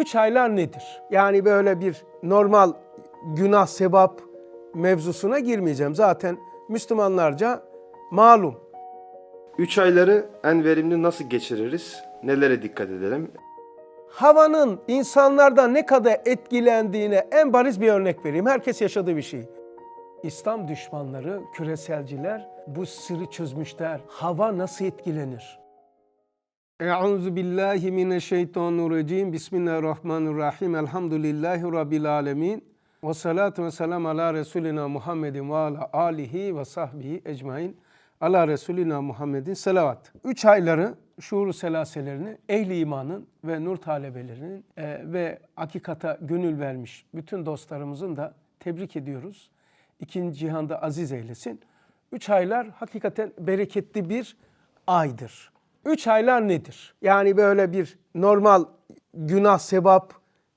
Üç aylar nedir? Yani böyle bir normal günah sevap mevzusuna girmeyeceğim. Zaten Müslümanlarca malum. Üç ayları en verimli nasıl geçiririz? Nelere dikkat edelim? Havanın insanlardan ne kadar etkilendiğine en bariz bir örnek vereyim. Herkes yaşadığı bir şey. İslam düşmanları, küreselciler bu sırrı çözmüşler. Hava nasıl etkilenir? Euzu billahi mineşşeytanirracim. Bismillahirrahmanirrahim. Elhamdülillahi rabbil alamin. Ve salatu ve selam ala Resulina Muhammedin ve ala alihi ve sahbihi ecmain. Ala Resulina Muhammedin selavat. Üç ayları şuuru selaselerini ehli imanın ve nur talebelerinin e, ve hakikata gönül vermiş bütün dostlarımızın da tebrik ediyoruz. İkinci cihanda aziz eylesin. Üç aylar hakikaten bereketli bir aydır. Üç aylar nedir? Yani böyle bir normal günah sevap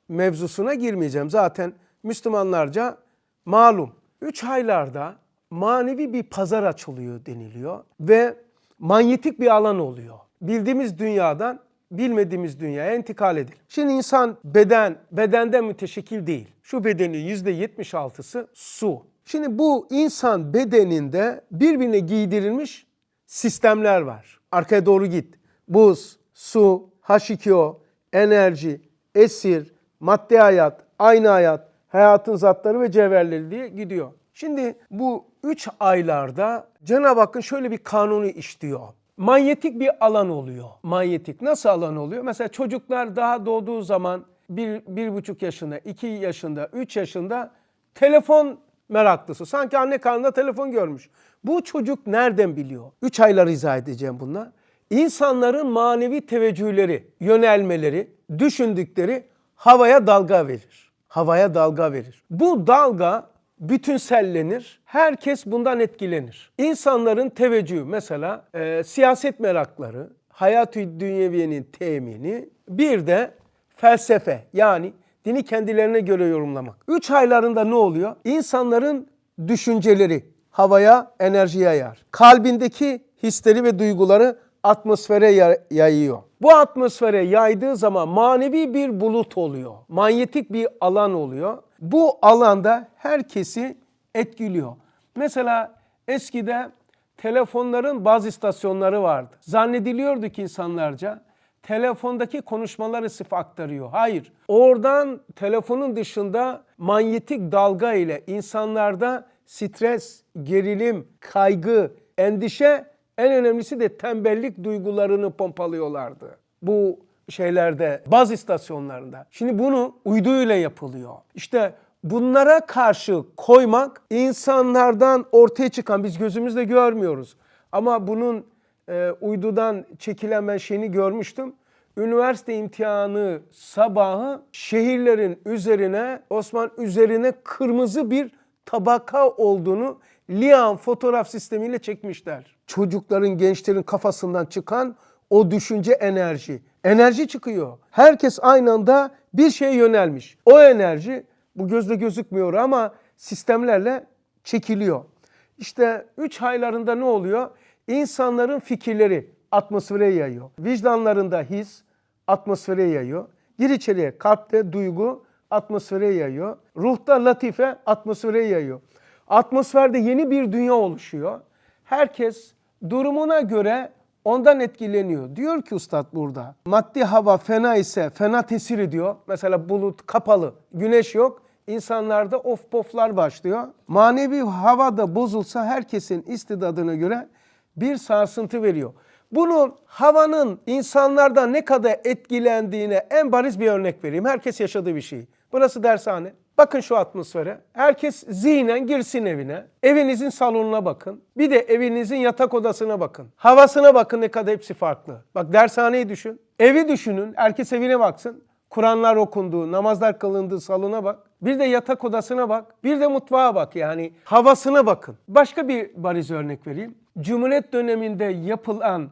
mevzusuna girmeyeceğim. Zaten Müslümanlarca malum. Üç aylarda manevi bir pazar açılıyor deniliyor ve manyetik bir alan oluyor. Bildiğimiz dünyadan bilmediğimiz dünyaya intikal edilir. Şimdi insan beden, bedenden müteşekkil değil. Şu bedenin %76'sı su. Şimdi bu insan bedeninde birbirine giydirilmiş sistemler var. Arkaya doğru git. Buz, su, H2O, enerji, esir, madde hayat, aynı hayat, hayatın zatları ve cevherleri diye gidiyor. Şimdi bu üç aylarda Cenab-ı Hakk'ın şöyle bir kanunu işliyor. Manyetik bir alan oluyor. Manyetik nasıl alan oluyor? Mesela çocuklar daha doğduğu zaman bir, bir buçuk yaşında, iki yaşında, üç yaşında telefon meraklısı. Sanki anne karnında telefon görmüş. Bu çocuk nereden biliyor? Üç aylar izah edeceğim bunlar. İnsanların manevi teveccühleri, yönelmeleri, düşündükleri havaya dalga verir. Havaya dalga verir. Bu dalga bütünsellenir. Herkes bundan etkilenir. İnsanların teveccühü mesela e, siyaset merakları, hayat-ı dünyeviyenin temini, bir de felsefe yani dini kendilerine göre yorumlamak. Üç aylarında ne oluyor? İnsanların düşünceleri havaya enerji yayar. Kalbindeki hisleri ve duyguları atmosfere ya- yayıyor. Bu atmosfere yaydığı zaman manevi bir bulut oluyor. Manyetik bir alan oluyor. Bu alanda herkesi etkiliyor. Mesela eskide telefonların bazı istasyonları vardı. Zannediliyordu ki insanlarca telefondaki konuşmaları sıfır aktarıyor. Hayır. Oradan telefonun dışında manyetik dalga ile insanlarda stres, gerilim, kaygı, endişe en önemlisi de tembellik duygularını pompalıyorlardı. Bu şeylerde, baz istasyonlarında. Şimdi bunu uyduyla yapılıyor. İşte bunlara karşı koymak insanlardan ortaya çıkan biz gözümüzle görmüyoruz. Ama bunun e, uydudan çekilen ben şeyini görmüştüm. Üniversite imtihanı sabahı şehirlerin üzerine, Osman üzerine kırmızı bir tabaka olduğunu Lian fotoğraf sistemiyle çekmişler. Çocukların, gençlerin kafasından çıkan o düşünce enerji. Enerji çıkıyor. Herkes aynı anda bir şeye yönelmiş. O enerji bu gözle gözükmüyor ama sistemlerle çekiliyor. İşte üç aylarında ne oluyor? İnsanların fikirleri atmosfere yayıyor. Vicdanlarında his atmosfere yayıyor. Gir içeriye kalpte duygu atmosfere yayıyor. Ruhta latife atmosfere yayıyor. Atmosferde yeni bir dünya oluşuyor. Herkes durumuna göre ondan etkileniyor. Diyor ki ustad burada. Maddi hava fena ise fena tesir ediyor. Mesela bulut kapalı, güneş yok. İnsanlarda of poflar başlıyor. Manevi hava da bozulsa herkesin istidadına göre bir sarsıntı veriyor. Bunun havanın insanlardan ne kadar etkilendiğine en bariz bir örnek vereyim. Herkes yaşadığı bir şey. Burası dershane. Bakın şu atmosfere. Herkes zihnen girsin evine. Evinizin salonuna bakın. Bir de evinizin yatak odasına bakın. Havasına bakın ne kadar hepsi farklı. Bak dershaneyi düşün. Evi düşünün. Herkes evine baksın. Kur'anlar okunduğu, namazlar kılındığı salona bak. Bir de yatak odasına bak. Bir de mutfağa bak yani havasına bakın. Başka bir bariz örnek vereyim. Cumhuriyet döneminde yapılan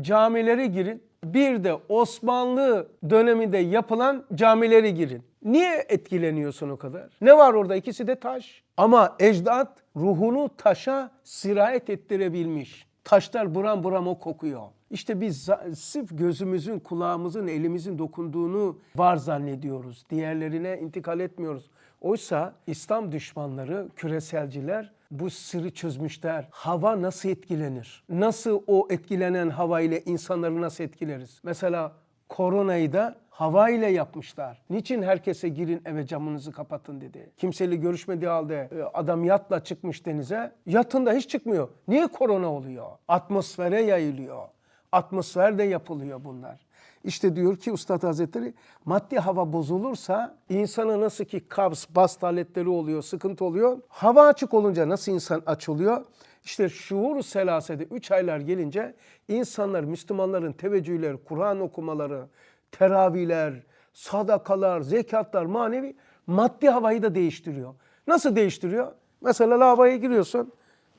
camilere girin. Bir de Osmanlı döneminde yapılan camilere girin. Niye etkileniyorsun o kadar? Ne var orada? İkisi de taş. Ama ecdat ruhunu taşa sirayet ettirebilmiş. Taşlar buram buram o kokuyor. İşte biz sırf gözümüzün, kulağımızın, elimizin dokunduğunu var zannediyoruz. Diğerlerine intikal etmiyoruz. Oysa İslam düşmanları, küreselciler bu sırrı çözmüşler. Hava nasıl etkilenir? Nasıl o etkilenen hava ile insanları nasıl etkileriz? Mesela koronayı da hava ile yapmışlar. Niçin herkese girin eve camınızı kapatın dedi. Kimseyle görüşmediği halde e, adam yatla çıkmış denize. Yatında hiç çıkmıyor. Niye korona oluyor? Atmosfere yayılıyor. Atmosferde yapılıyor bunlar. İşte diyor ki Üstad Hazretleri maddi hava bozulursa insana nasıl ki kabz, bast haletleri oluyor, sıkıntı oluyor. Hava açık olunca nasıl insan aç oluyor? İşte şuur selasede 3 aylar gelince insanlar, Müslümanların teveccühleri, Kur'an okumaları, teravihler, sadakalar, zekatlar, manevi maddi havayı da değiştiriyor. Nasıl değiştiriyor? Mesela lavaboya giriyorsun.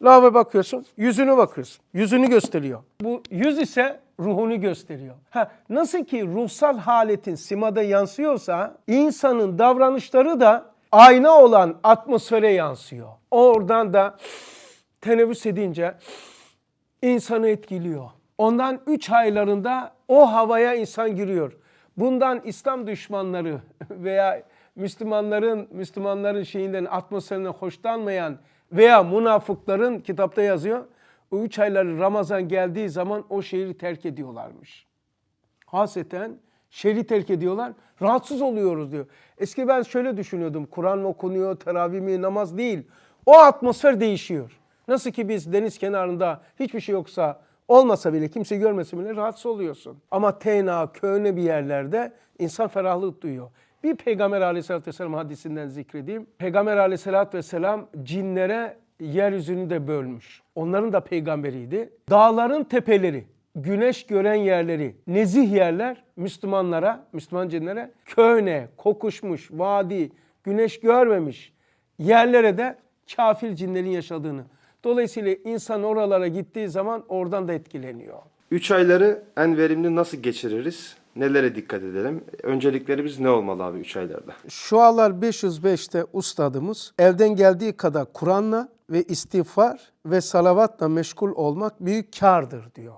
Lavaboya bakıyorsun, yüzünü bakıyorsun. Yüzünü gösteriyor. Bu yüz ise ruhunu gösteriyor. Ha, nasıl ki ruhsal haletin simada yansıyorsa insanın davranışları da ayna olan atmosfere yansıyor. Oradan da teneffüs edince insanı etkiliyor. Ondan üç aylarında o havaya insan giriyor. Bundan İslam düşmanları veya Müslümanların Müslümanların şeyinden atmosferinden hoşlanmayan veya münafıkların kitapta yazıyor. O üç ayları Ramazan geldiği zaman o şehri terk ediyorlarmış. Haseten şehri terk ediyorlar. Rahatsız oluyoruz diyor. Eski ben şöyle düşünüyordum. Kur'an okunuyor, teravih mi, namaz değil. O atmosfer değişiyor. Nasıl ki biz deniz kenarında hiçbir şey yoksa olmasa bile kimse görmese bile rahatsız oluyorsun. Ama tena, köhne bir yerlerde insan ferahlık duyuyor. Bir Peygamber aleyhissalatü vesselam hadisinden zikredeyim. Peygamber aleyhissalatü vesselam cinlere yeryüzünü de bölmüş. Onların da peygamberiydi. Dağların tepeleri, güneş gören yerleri, nezih yerler Müslümanlara, Müslüman cinlere köhne, kokuşmuş, vadi, güneş görmemiş yerlere de kafir cinlerin yaşadığını. Dolayısıyla insan oralara gittiği zaman oradan da etkileniyor. 3 ayları en verimli nasıl geçiririz? Nelere dikkat edelim? Önceliklerimiz ne olmalı abi 3 aylarda? Şu anlar 505'te ustadımız elden geldiği kadar Kur'an'la ve istiğfar ve salavatla meşgul olmak büyük kârdır diyor.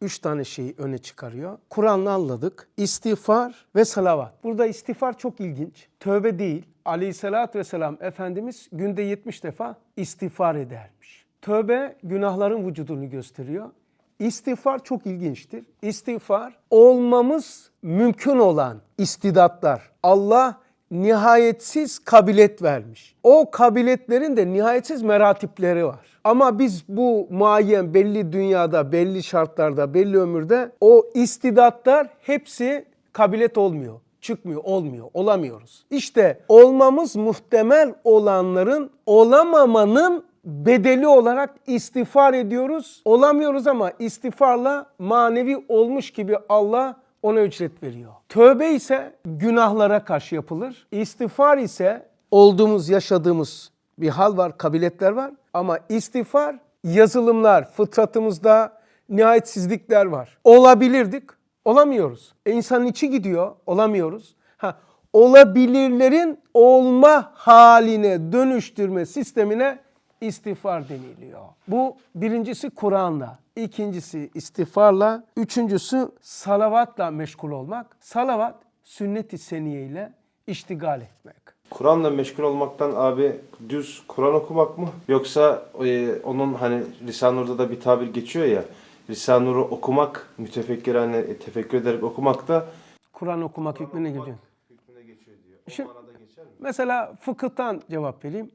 Üç tane şeyi öne çıkarıyor. Kur'an'la anladık. İstiğfar ve salavat. Burada istiğfar çok ilginç. Tövbe değil. Aleyhissalatü vesselam Efendimiz günde 70 defa istiğfar edermiş. Tövbe günahların vücudunu gösteriyor. İstiğfar çok ilginçtir. İstiğfar olmamız mümkün olan istidatlar. Allah nihayetsiz kabilet vermiş. O kabiletlerin de nihayetsiz meratipleri var. Ama biz bu muayyen belli dünyada, belli şartlarda, belli ömürde o istidatlar hepsi kabilet olmuyor. Çıkmıyor, olmuyor, olamıyoruz. İşte olmamız muhtemel olanların olamamanın bedeli olarak istiğfar ediyoruz. Olamıyoruz ama istiğfarla manevi olmuş gibi Allah ona ücret veriyor. Tövbe ise günahlara karşı yapılır. İstiğfar ise olduğumuz, yaşadığımız bir hal var, kabiletler var. Ama istiğfar yazılımlar, fıtratımızda nihayetsizlikler var. Olabilirdik, olamıyoruz. E insanın içi gidiyor, olamıyoruz. Ha, olabilirlerin olma haline dönüştürme sistemine istiğfar deniliyor. Bu birincisi Kur'an'la, ikincisi istiğfarla, üçüncüsü salavatla meşgul olmak. Salavat sünnet-i seniye ile iştigal etmek. Kur'an'la meşgul olmaktan abi düz Kur'an okumak mı? Yoksa e, onun hani Risale-i Nur'da da bir tabir geçiyor ya. Risale-i Nur'u okumak, mütefekkir hani tefekkür ederek okumak da Kur'an okumak hükmüne gidiyor. hükmüne geçiyor diyor. Şimdi- manada geçer mi? Mesela fıkıhtan cevap vereyim.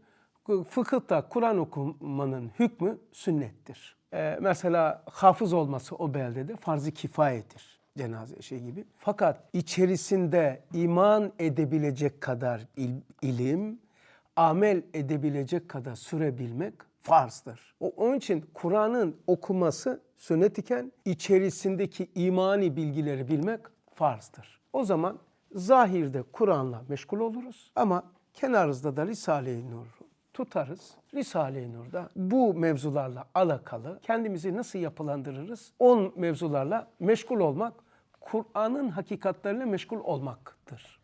Fıkıhta Kur'an okumanın hükmü sünnettir. Ee, mesela hafız olması o beldede farz-ı kifayedir. Cenaze şey gibi. Fakat içerisinde iman edebilecek kadar il- ilim, amel edebilecek kadar süre bilmek farzdır. O, onun için Kur'an'ın okuması sünnet iken içerisindeki imani bilgileri bilmek farzdır. O zaman zahirde Kur'an'la meşgul oluruz ama kenarımızda da Risale-i Nur tutarız. Risale-i Nur'da bu mevzularla alakalı kendimizi nasıl yapılandırırız? On mevzularla meşgul olmak, Kur'an'ın hakikatleriyle meşgul olmaktır.